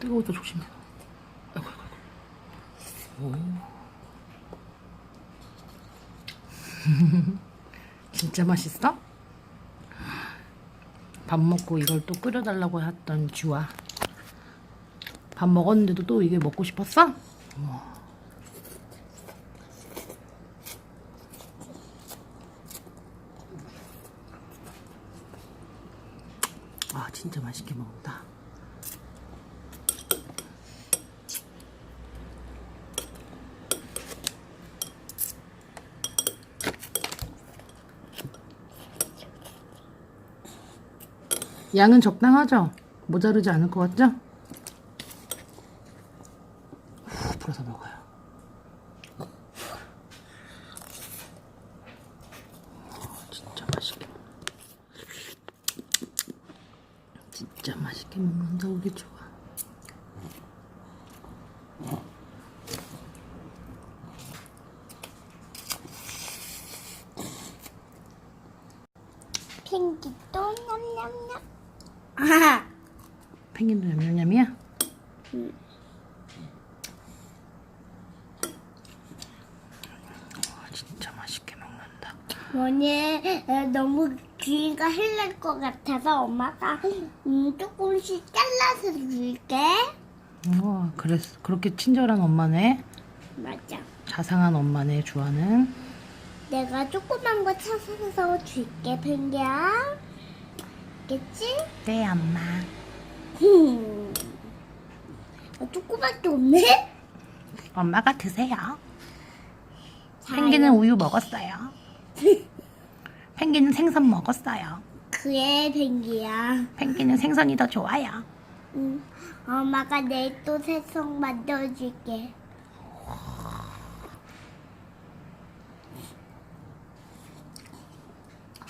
뜨거워서 조심해. 아이고, 아이고, 아이고. 오. 진짜 맛있어? 밥 먹고 이걸 또 끓여달라고 했던 주아. 밥 먹었는데도 또 이게 먹고 싶었어? 우와. 아 진짜 맛있게 먹는다. 양은 적당하죠? 모자르지 않을 것 같죠? 후, 불어서 먹어요. 어, 진짜 맛있게. 진짜 맛있게 먹는다 우리 좋아. 펭귄도 냠냠냠. 아, 펭귄도 냠냠냠이야? 와, 진짜 맛있게 먹는다. 뭐니 에, 너무 귀가 흘릴 것 같아서 엄마가 음, 조금씩 잘라서 줄게. 우와, 그랬어. 그렇게 친절한 엄마네. 맞아. 자상한 엄마네, 주아는. 내가 조그만 거 찾아서 줄게, 펭귄 아. 알겠지? 네, 엄마. 흠. 어, 조그맣게 없네? 엄마가 드세요. 펭귄은 우유 먹었어요. 펭귄은 생선 먹었어요. 그래, 펭귄아. 펭귄은 생선이 더 좋아요. 응. 엄마가 내일 또 새송 만들어줄게.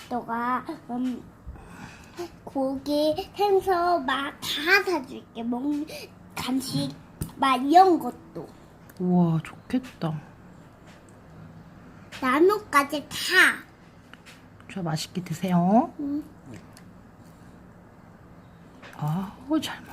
너가 음, 고기, 생선 막다 사줄게. 먹 간식 막 이런 것도 우와, 좋겠다. 나무까지 다. 주아 맛있게 드세요. 응. 아, 잘 먹네.